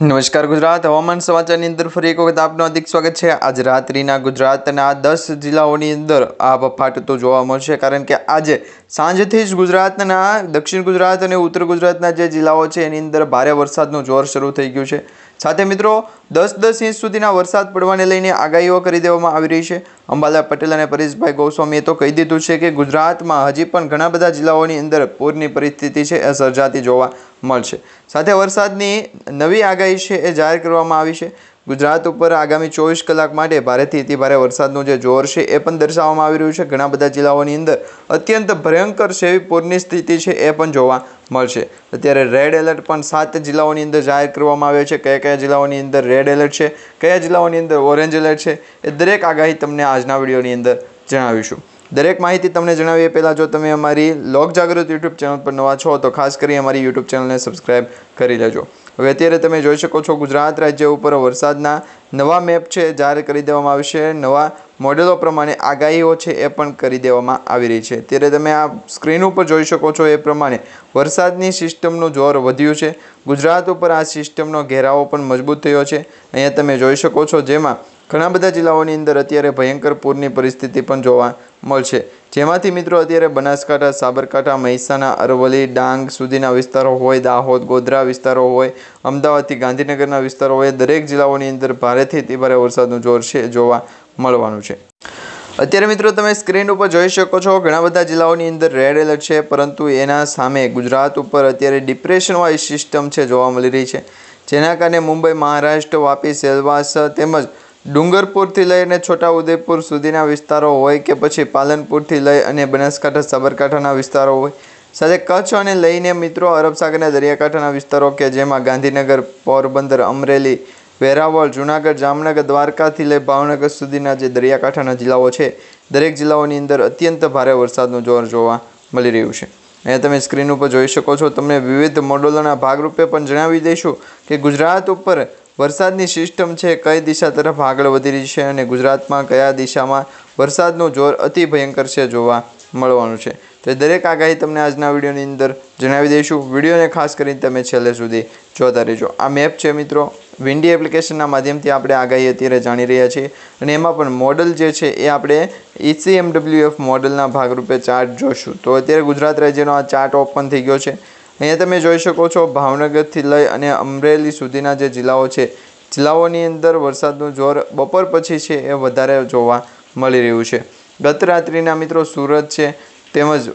નમસ્કાર ગુજરાત. હવામાન સમાચારની અંદર ફરી એક વખત આપનું અધિક સ્વાગત છે. આજ રાત્રિના ગુજરાતના દસ જિલ્લાઓની અંદર આ ફાટતો જોવા મળશે કારણ કે આજે સાંજથી જ ગુજરાતના દક્ષિણ ગુજરાત અને ઉત્તર ગુજરાતના જે જિલ્લાઓ છે એની અંદર ભારે વરસાદનું જોર શરૂ થઈ ગયું છે. સાથે મિત્રો, દસ દસ ઇંચ સુધીના વરસાદ પડવાને લઈને આગાહીઓ કરી દેવામાં આવી રહી છે. અંબાલા પટેલ અને પરેશભાઈ ગોસ્વામીએ તો કહી દીધું છે કે ગુજરાતમાં હજી પણ ઘણા બધા જિલ્લાઓની અંદર પૂરની પરિસ્થિતિ છે, એ સર્જાતી જોવા મળશે. સાથે વરસાદની નવી આગાહી છે, એ જાહેર કરવામાં આવી છે. ગુજરાત ઉપર આગામી ચોવીસ કલાક માટે ભારેથી અતિ ભારે વરસાદનું જે જોર છે એ પણ દર્શાવવામાં આવી રહ્યું છે. ઘણા બધા જિલ્લાઓની અંદર અત્યંત ભયંકર એવી પૂરની સ્થિતિ છે એ પણ જોવા મળશે. અત્યારે રેડ એલર્ટ પણ સાત જિલ્લાઓની અંદર જાહેર કરવામાં આવ્યો છે. કયા કયા જિલ્લાઓની અંદર રેડ એલર્ટ છે? કયા જિલ્લાઓની અંદર ઓરેન્જ એલર્ટ છે? એ દરેક આગાહી તમને આજના વિડીયોની અંદર જણાવીશું. દરેક માહિતી તમને જણાવીએ પહેલાં જો તમે અમારી લોક જાગૃત યુટ્યુબ ચેનલ પર નવા છો, તો ખાસ કરી અમારી યુટ્યુબ ચેનલને સબસ્ક્રાઈબ કરી લેજો. હવે અત્યારે તમે જોઈ શકો છો ગુજરાત રાજ્ય ઉપર વરસાદના નવા મેપ છે, જાહેર કરી દેવામાં આવશે નવા મોડેલો પ્રમાણે આગાહીઓ છે એ પણ કરી દેવામાં આવી રહી છે. ત્યારે તમે આ સ્ક્રીન ઉપર જોઈ શકો છો એ પ્રમાણે વરસાદની સિસ્ટમનું જોર વધ્યું છે. ગુજરાત ઉપર આ સિસ્ટમનો ઘેરાવો પણ મજબૂત થયો છે. અહીંયા તમે જોઈ શકો છો જેમાં ઘણા બધા જિલ્લાઓની અંદર અત્યારે ભયંકર પૂરની પરિસ્થિતિ પણ જોવા મળશે. જેમાંથી મિત્રો અત્યારે બનાસકાંઠા, સાબરકાંઠા, મહેસાણા, અરવલ્લી, ડાંગ સુધીના વિસ્તારો હોય, દાહોદ, ગોધરા વિસ્તારો હોય, અમદાવાદથી ગાંધીનગરના વિસ્તારો હોય, દરેક જિલ્લાઓની અંદર ભારેથી અતિ ભારે વરસાદનું જોર છે, જોવા મળવાનું છે. અત્યારે મિત્રો તમે સ્ક્રીન ઉપર જોઈ શકો છો, ઘણા બધા જિલ્લાઓની અંદર રેડ એલર્ટ છે, પરંતુ એના સામે ગુજરાત ઉપર અત્યારે ડિપ્રેશનવાળી સિસ્ટમ છે જોવા મળી રહી છે. જેના કારણે મુંબઈ, મહારાષ્ટ્ર, વાપી, સેલવાસ તેમજ ડુંગરપુરથી લઈને છોટાઉદેપુર સુધીના વિસ્તારો હોય કે પછી પાલનપુરથી લઈ અને બનાસકાંઠા, સાબરકાંઠાના વિસ્તારો હોય. સાથે કચ્છ અને લઈને મિત્રો અરબસાગરના દરિયાકાંઠાના વિસ્તારો કે જેમાં ગાંધીનગર, પોરબંદર, અમરેલી, વેરાવળ, જુનાગઢ, જામનગર, દ્વારકાથી લઈ ભાવનગર સુધીના જે દરિયાકાંઠાના જિલ્લાઓ છે, દરેક જિલ્લાઓની અંદર અત્યંત ભારે વરસાદનું જોર જોવા મળી રહ્યું છે. અહીંયા તમે સ્ક્રીન ઉપર જોઈ શકો છો. તમને વિવિધ મોડલોના ભાગરૂપે પણ જણાવી દઈશું કે ગુજરાત ઉપર વરસાદની સિસ્ટમ છે, કઈ દિશા તરફ આગળ વધી રહી છે અને ગુજરાતમાં કયા દિશામાં વરસાદનું જોર અતિ ભયંકર છે જોવા મળવાનું છે. તો દરેક આગાહી તમને આજના વિડીયોની અંદર જણાવી દઈશું. વિડીયોને ખાસ કરીને તમે છેલ્લે સુધી જોતા રહેજો. આ મેપ છે મિત્રો વિન્ડી એપ્લિકેશનના માધ્યમથી આપણે આગાહી અત્યારે જાણી રહ્યા છીએ અને એમાં પણ મોડલ જે છે એ આપણે ઇસીએમડબ્લ્યુએફ મોડલના ભાગરૂપે ચાર્ટ જોશું. તો અત્યારે ગુજરાત રાજ્યનો આ ચાર્ટ ઓપન થઈ ગયો છે. અહીંયા તમે જોઈ શકો છો ભાવનગરથી લઈ અને અમરેલી સુધીના જે જિલ્લાઓ છે, જિલ્લાઓની અંદર વરસાદનું જોર બપોર પછી છે એ વધારે જોવા મળી રહ્યું છે. ગત રાત્રિના મિત્રો સુરત છે, તેમજ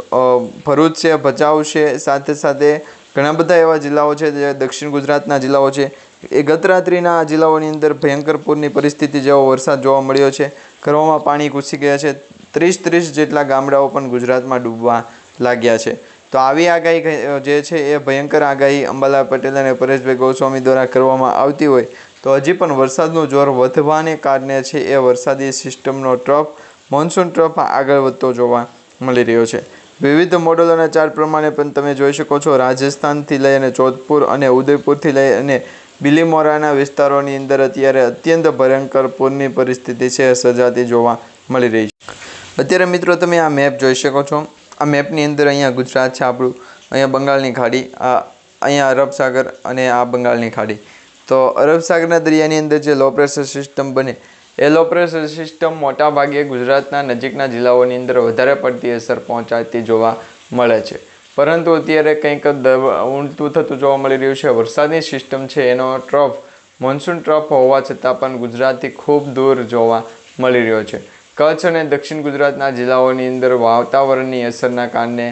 ભરૂચ છે, ભચાઉ છે, સાથે સાથે ઘણા બધા એવા જિલ્લાઓ છે જે દક્ષિણ ગુજરાતના જિલ્લાઓ છે. એ ગત રાત્રિના જિલ્લાઓની અંદર ભયંકર પૂરની પરિસ્થિતિ જેવો વરસાદ જોવા મળ્યો છે. ઘરોમાં પાણી ઘૂસી ગયા છે. ત્રીસ ત્રીસ જેટલા ગામડાઓ પણ ગુજરાતમાં ડૂબવા લાગ્યા છે. તો આવી આગાહી જે છે એ ભયંકર આગાહી અંબાલાલ પટેલ અને પરેશભાઈ ગોસ્વામી દ્વારા કરવામાં આવતી હોય, તો હજી પણ વરસાદનું જોર વધવાને કારણે છે એ વરસાદી સિસ્ટમનો ટ્રફ, મોન્સૂન ટ્રફ આગળ વધતો જોવા મળી રહ્યો છે. વિવિધ મોડલોના ચાર્ટ પ્રમાણે પણ તમે જોઈ શકો છો, રાજસ્થાનથી લઈ અને જોધપુર અને ઉદયપુરથી લઈ અને બિલીમોરાના વિસ્તારોની અંદર અત્યારે અત્યંત ભયંકર પૂરની પરિસ્થિતિ છે, સર્જાતી જોવા મળી રહી છે. અત્યારે મિત્રો તમે આ મેપ જોઈ શકો છો. આ મેપની અંદર અહીંયા ગુજરાત છે, આપણું. અહીંયા બંગાળની ખાડી, આ અહીંયા અરબ સાગર અને આ બંગાળની ખાડી. તો અરબ સાગરના દરિયાની અંદર જે લો પ્રેશર સિસ્ટમ બને, એ લો પ્રેશર સિસ્ટમ મોટા ભાગે ગુજરાતના નજીકના જિલ્લાઓની અંદર વધારે પડતી અસર પહોંચાડતી જોવા મળે છે. પરંતુ અત્યારે કંઈક ઊંડતું થતું જોવા મળી રહ્યું છે. વરસાદની સિસ્ટમ છે, એનો ટ્રફ મોન્સૂન ટ્રફ હોવા છતાં પણ ગુજરાતથી ખૂબ દૂર જોવા મળી રહ્યો છે. કચ્છ અને દક્ષિણ ગુજરાતના જિલ્લાઓની અંદર વાતાવરણની અસરના કારણે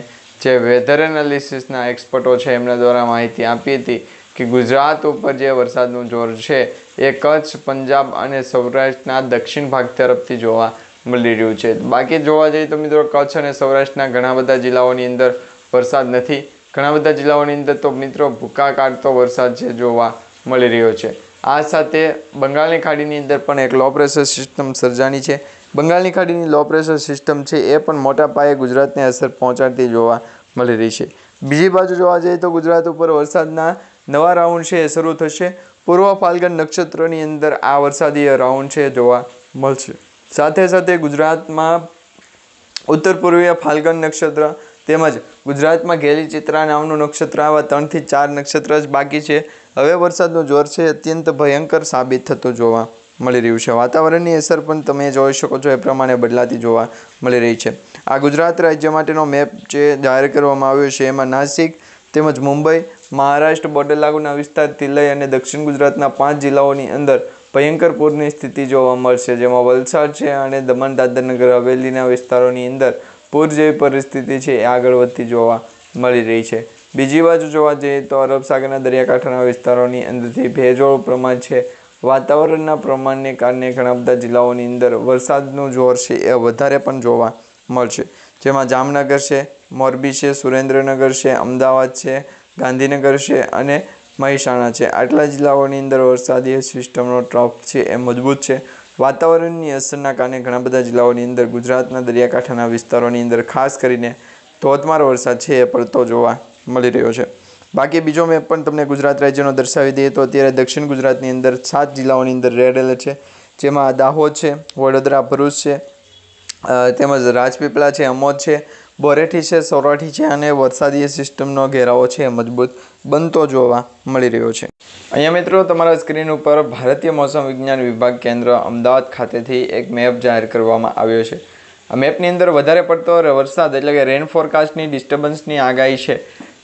જે વેધર એનાલિસિસના એક્સપર્ટો છે, એમના દ્વારા માહિતી આપી હતી કે ગુજરાત ઉપર જે વરસાદનું જોર છે, એ કચ્છ, પંજાબ અને સૌરાષ્ટ્રના દક્ષિણ ભાગ તરફથી જોવા મળી રહ્યું છે. બાકી જોવા જઈએ તો મિત્રો કચ્છ અને સૌરાષ્ટ્રના ઘણા બધા જિલ્લાઓની અંદર વરસાદ નથી. ઘણા બધા જિલ્લાઓની અંદર તો મિત્રો ભૂકા કાઢતો વરસાદ છે જોવા મળી રહ્યો છે. આ સાથે બંગાળની ખાડીની અંદર પણ એક લો પ્રેશર સિસ્ટમ સર્જાની છે. બંગાળની ખાડીની લો પ્રેશર સિસ્ટમ છે એ પણ મોટા પાયે ગુજરાતને અસર પહોંચાડતી જોવા મળી રહી છે. બીજી બાજુ જોવા જઈએ તો ગુજરાત ઉપર વરસાદના નવા રાઉન્ડ છે એ શરૂ થશે. પૂર્વ ફાલ્ગન નક્ષત્રની અંદર આ વરસાદી રાઉન્ડ છે જોવા મળશે. સાથે સાથે ગુજરાતમાં ઉત્તર પૂર્વીય ફાલ્ગન નક્ષત્ર તેમજ ગુજરાતમાં ઘેલી ચિત્રા નામનું નક્ષત્ર આવા ત્રણથી ચાર નક્ષત્ર જ બાકી છે. હવે વરસાદનું જોર છે અત્યંત ભયંકર સાબિત થતું જોવા મળી રહ્યું છે. વાતાવરણની અસર પણ તમે જોઈ શકો છો, એ પ્રમાણે બદલાતી જોવા મળી રહી છે. આ ગુજરાત રાજ્ય માટેનો મેપ જે જાહેર કરવામાં આવ્યો છે, એમાં નાસિક તેમજ મુંબઈ, મહારાષ્ટ્ર બોર્ડર લાગુના વિસ્તારથી લઈ અને દક્ષિણ ગુજરાતના પાંચ જિલ્લાઓની અંદર ભયંકર પૂરની સ્થિતિ જોવા મળશે. જેમાં વલસાડ છે અને દમણ દાદરનગર હવેલીના વિસ્તારોની અંદર પૂર જેવી પરિસ્થિતિ છે, એ આગળ વધતી જોવા મળી રહી છે. બીજી બાજુ જોવા જઈએ તો અરબ સાગરના દરિયાકાંઠાના વિસ્તારોની અંદરથી ભેજોળ પ્રમાણ છે વાતાવરણના પ્રમાણને કારણે ઘણા બધા જિલ્લાઓની અંદર વરસાદનું જોર છે એ વધારે પણ જોવા મળશે. જેમાં જામનગર છે, મોરબી છે, સુરેન્દ્રનગર છે, અમદાવાદ છે, ગાંધીનગર છે અને મહેસાણા છે. આટલા જિલ્લાઓની અંદર વરસાદી સિસ્ટમનો ટ્રફ છે એ મજબૂત છે. વાતાવરણની અસરના કારણે ઘણા બધા જિલ્લાઓની અંદર ગુજરાતના દરિયાકાંઠાના વિસ્તારોની અંદર ખાસ કરીને ધોધમાર વરસાદ છે એ પડતો જોવા મળી રહ્યો છે. બાકી બીજો મેપ પણ તમને ગુજરાત રાજ્યનો દર્શાવી દઈએ તો અત્યારે દક્ષિણ ગુજરાતની અંદર સાત જિલ્લાઓની અંદર રેડ એલર્ટ છે. જેમાં દાહોદ છે, વડોદરા ભરૂચ છે તેમજ રાજપીપળા છે, અમોદ છે, બોરેઠી છે, સૌરાઠી છે અને વરસાદી સિસ્ટમનો ઘેરાવો છે મજબૂત બનતો જોવા મળી રહ્યો છે. અહીંયા મિત્રો તમારા સ્ક્રીન ઉપર ભારતીય મોસમ વિજ્ઞાન વિભાગ કેન્દ્ર અમદાવાદ ખાતેથી એક મેપ જાહેર કરવામાં આવ્યો છે. મેપની અંદર વધારે પડતો વરસાદ એટલે કે રેન ફોરકાસ્ટની ડિસ્ટર્બન્સની આગાહી છે.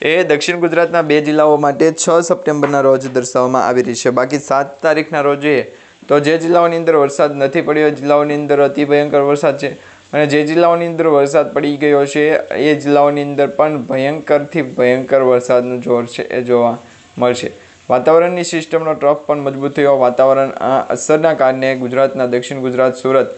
એ દક્ષિણ ગુજરાતના બે જિલ્લાઓ માટે છ સપ્ટેમ્બરના રોજ દર્શાવવામાં આવી રહી છે. બાકી સાત તારીખના રોજ જોઈએ તો જે જિલ્લાઓની અંદર વરસાદ નથી પડ્યો, જિલ્લાઓની અંદર અતિ ભયંકર વરસાદ છે અને જે જિલ્લાઓની અંદર વરસાદ પડી ગયો છે, એ જિલ્લાઓની અંદર પણ ભયંકરથી ભયંકર વરસાદનું જોર છે, એ જોવા મળશે. વાતાવરણની સિસ્ટમનો ટ્રફ પણ મજબૂત થયો. વાતાવરણ આ અસરના કારણે ગુજરાતના દક્ષિણ ગુજરાત, સુરત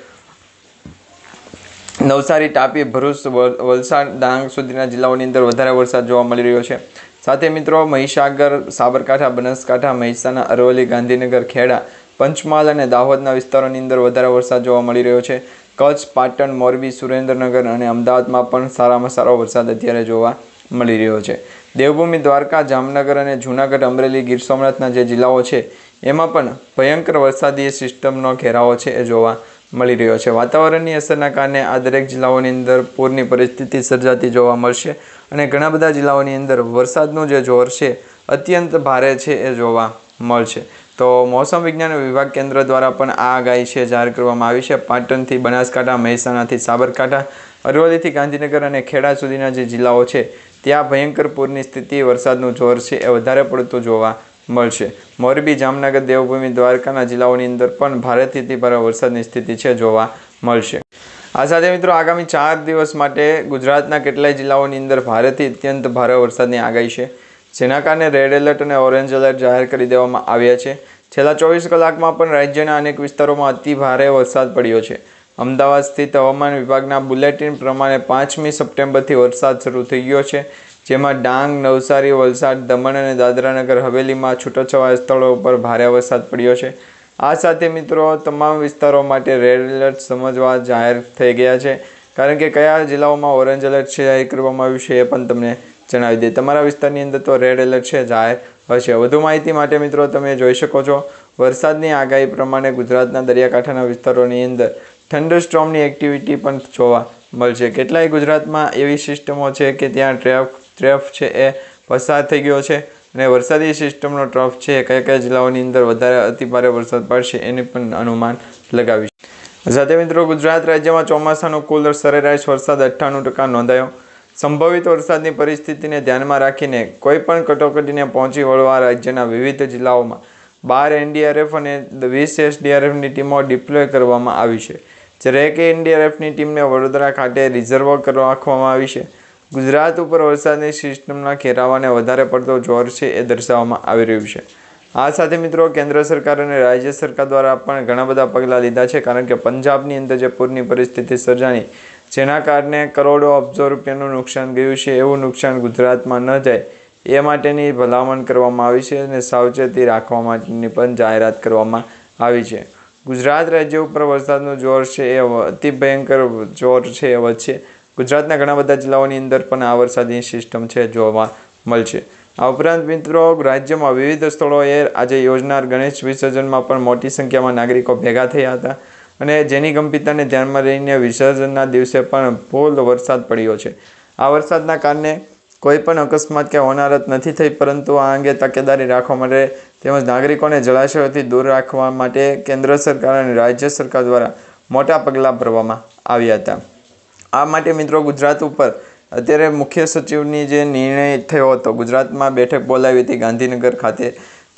નવસારી, તાપી, ભરૂચ વલસાડ, ડાંગ સુધીના જિલ્લાઓની અંદર વધારે વરસાદ જોવા મળી રહ્યો છે. સાથે મિત્રો, મહીસાગર, સાબરકાંઠા, બનાસકાંઠા, મહેસાણા, અરવલ્લી, ગાંધીનગર, ખેડા, પંચમહાલ અને દાહોદના વિસ્તારોની અંદર વધારે વરસાદ જોવા મળી રહ્યો છે. કચ્છ, પાટણ, મોરબી, સુરેન્દ્રનગર અને અમદાવાદમાં પણ સારામાં સારો વરસાદ અત્યારે જોવા મળી રહ્યો છે. દેવભૂમિ, દ્વારકા, જામનગર અને જૂનાગઢ, અમરેલી, ગીર સોમનાથના જે જિલ્લાઓ છે, એમાં પણ ભયંકર વરસાદી સિસ્ટમનો ઘેરાવો છે એ જોવા મળી રહ્યો છે. વાતાવરણની અસરના કારણે આ દરેક જિલ્લાઓની અંદર પૂરની પરિસ્થિતિ સર્જાતી જોવા મળશે અને ઘણા બધા જિલ્લાઓની અંદર વરસાદનું જે જોર છે, અત્યંત ભારે છે એ જોવા મળશે. તો મોસમ વિજ્ઞાન વિભાગ કેન્દ્ર દ્વારા પણ આ આગાહી છે જાહેર કરવામાં આવી છે. પાટણથી બનાસકાંઠા, મહેસાણાથી સાબરકાંઠા, અરવલ્લીથી ગાંધીનગર અને ખેડા સુધીના જે જિલ્લાઓ છે, ત્યાં ભયંકર પૂરની સ્થિતિ, વરસાદનું જોર છે એ વધારે પડતું જોવા મળશે. મોરબી, જામનગર, દેવભૂમિ, દ્વારકાના જિલ્લાઓની અંદર પણ ભારેથી અતિ ભારે વરસાદની સ્થિતિ છે જોવા મળશે. આ સાથે મિત્રો આગામી ચાર દિવસ માટે ગુજરાતના કેટલાય જિલ્લાઓની અંદર ભારેથી અત્યંત ભારે વરસાદની આગાહી છે, જેના કારણે રેડ એલર્ટ અને ઓરેન્જ એલર્ટ જાહેર કરી દેવામાં આવ્યા છે. છેલ્લા ચોવીસ કલાકમાં પણ રાજ્યના અનેક વિસ્તારોમાં અતિ ભારે વરસાદ પડ્યો છે. અમદાવાદ સ્થિત હવામાન વિભાગના બુલેટિન પ્રમાણે પાંચમી સપ્ટેમ્બરથી વરસાદ શરૂ થઈ ગયો છે. જેમાં ડાંગ, નવસારી, વલસાડ, દમણ અને દાદરાનગર હવેલીમાં છૂટાછવાયા સ્થળો ઉપર ભારે વરસાદ પડ્યો છે. આ સાથે મિત્રો તમામ વિસ્તારો માટે રેડ એલર્ટ સમજવા જાહેર થઈ ગયા છે. કારણ કે કયા જિલ્લાઓમાં ઓરેન્જ એલર્ટ છે જાહેર કરવામાં આવ્યું છે એ પણ તમને જણાવી દે તમારા વિસ્તારની અંદર તો રેડ એલર્ટ છે, જાહેર હશે. વધુ માહિતી માટે મિત્રો તમે જોઈ શકો છો. વરસાદની આગાહી પ્રમાણે ગુજરાતના દરિયાકાંઠાના વિસ્તારોની અંદર થંડરસ્ટોર્મની એક્ટિવિટી પણ જોવા મળશે. કેટલાય ગુજરાતમાં એવી સિસ્ટમો છે કે ત્યાં ટ્રેફ ટ્રેફ છે એ પસાર થઈ ગયો છે અને વરસાદી સિસ્ટમનો ટ્રફ છે કયા કયા જિલ્લાઓની અંદર વધારે અતિભારે વરસાદ પડશે એની પણ અનુમાન લગાવી છે સાથે મિત્રો ગુજરાત રાજ્યમાં ચોમાસાનો કુલ સરેરાશ વરસાદ અઠ્ઠાણું ટકા નોંધાયો. સંભવિત વરસાદની પરિસ્થિતિને ધ્યાનમાં રાખીને કોઈ પણ કટોકટીને પહોંચી વળવા રાજ્યના વિવિધ જિલ્લાઓમાં બાર એનડીઆરએફ અને વીસ એસડીઆરએફની ટીમો ડિપ્લોય કરવામાં આવી છે. જ્યારે એક એનડીઆરએફની ટીમને વડોદરા ખાતે રિઝર્વ કરવા રાખવામાં આવી છે. ગુજરાત ઉપર વરસાદની સિસ્ટમના ઘેરાવાને વધારે પડતો જોર છે એ દર્શાવવામાં આવી રહ્યું છે. આ સાથે મિત્રો કેન્દ્ર સરકાર અને રાજ્ય સરકાર દ્વારા પણ ઘણા બધા પગલાં લીધા છે, કારણ કે પંજાબની અંદર જે પૂરની પરિસ્થિતિ સર્જાની જેના કારણે કરોડો અબજો રૂપિયાનું નુકસાન ગયું છે, એવું નુકસાન ગુજરાતમાં ન જાય, એ માટેની ભલામણ કરવામાં આવી છે અને સાવચેતી રાખવા માટેની પણ જાહેરાત કરવામાં આવી છે. ગુજરાત રાજ્ય ઉપર વરસાદનું જોર છે એ અતિ ભયંકર જોર છે, એ વચ્ચે ગુજરાતના ઘણા બધા જિલ્લાઓની અંદર પણ આ વરસાદની સિસ્ટમ છે જોવા મળશે. આ ઉપરાંત મિત્રો, રાજ્યમાં વિવિધ સ્થળોએ આજે યોજનાર ગણેશ વિસર્જનમાં પણ મોટી સંખ્યામાં નાગરિકો ભેગા થયા હતા અને જેની ગંભીરતાને ધ્યાનમાં લઈને વિસર્જનના દિવસે પણ ફૂલ વરસાદ પડ્યો છે. આ વરસાદના કારણે કોઈ પણ અકસ્માત કે હોનારત નથી થઈ, પરંતુ આ અંગે તકેદારી રાખવા માટે તેમજ નાગરિકોને જળાશયોથી દૂર રાખવા માટે કેન્દ્ર સરકાર અને રાજ્ય સરકાર દ્વારા મોટા પગલાં ભરવામાં આવ્યા હતા. આ માટે મિત્રો ગુજરાત ઉપર અત્યારે મુખ્ય સચિવની જે નિર્ણય થયો હતો, ગુજરાતમાં બેઠક બોલાવી હતી ગાંધીનગર ખાતે,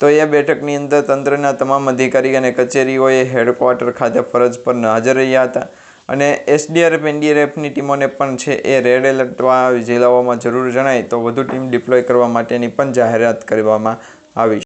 તો એ બેઠકની અંદર તંત્રના તમામ અધિકારી અને કચેરીઓએ હેડક્વાર્ટર ખાતે ફરજ પર હાજર રહ્યા હતા અને એસડીઆરએફ, એનડીઆરએફની ટીમોને પણ છે એ રેડ એલર્ટવાળા જિલ્લાઓમાં જરૂર જણાય, તો વધુ ટીમ ડિપ્લોય કરવા માટેની પણ જાહેરાત કરવામાં આવી